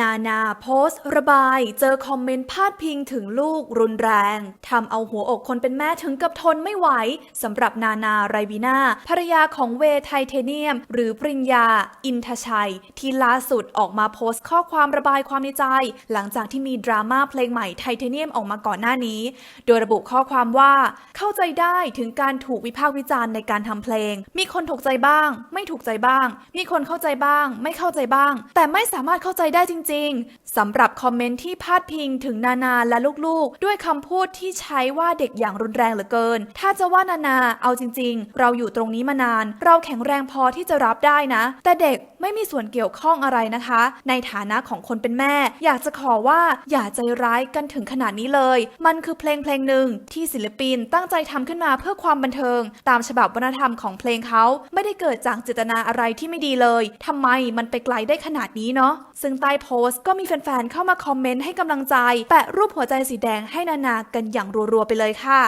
นานาโพสต์ระบาย เจอคอมเมนต์พาดพิงถึงลูกรุนแรงทำเอาหัวอกคนเป็นแม่ถึงกับทนไม่ไหวสำหรับนานาไรบีนาภรรยาของเวไทเทเนียม หรือปริญญา อินทชัย ที่ล่าสุดออกมาโพสต์ข้อความระบายความในใจ หลังจากที่มีดราม่าเพลงใหม่ไทเทเนียมออกมาก่อนหน้านี้ โดยระบุข้อความว่า เข้าใจได้ถึงการถูกวิพากษ์วิจารณ์ในการทำเพลง มีคนถูกใจบ้าง ไม่ถูกใจบ้าง มีคนเข้าใจบ้าง ไม่เข้าใจบ้าง แต่ไม่สามารถเข้าใจได้จริง ๆสำหรับคอมเมนต์ที่พาดพิงถึงนานาและลูกๆ ด้วยคำพูดที่ใช้ว่าเด็กอย่างรุนแรงเหลือเกิน ถ้าจะว่านานาเอาจริง ๆ เราอยู่ตรงนี้มานาน เราแข็งแรงพอที่จะรับได้นะ แต่เด็กไม่มีส่วนเกี่ยวข้องอะไรนะคะ ในฐานะของคนเป็นแม่ อยากจะขอว่าอย่าใจร้ายกันถึงขนาดนี้เลย มันคือเพลงเพลงหนึ่งที่ศิลปินตั้งใจทำขึ้นมาเพื่อความบันเทิง ตามฉบับวัฒนธรรมของเพลงเขาไม่ได้เกิดจากเจตนาอะไรที่ไม่ดีเลยทำไมมันไปไกลได้ขนาดนี้เนาะซึ่งใต้โพสต์ก็มีแฟนๆเข้ามาคอมเมนต์ให้กำลังใจ แปะรูปหัวใจสีแดงให้นานากันอย่างรัวๆไปเลยค่ะ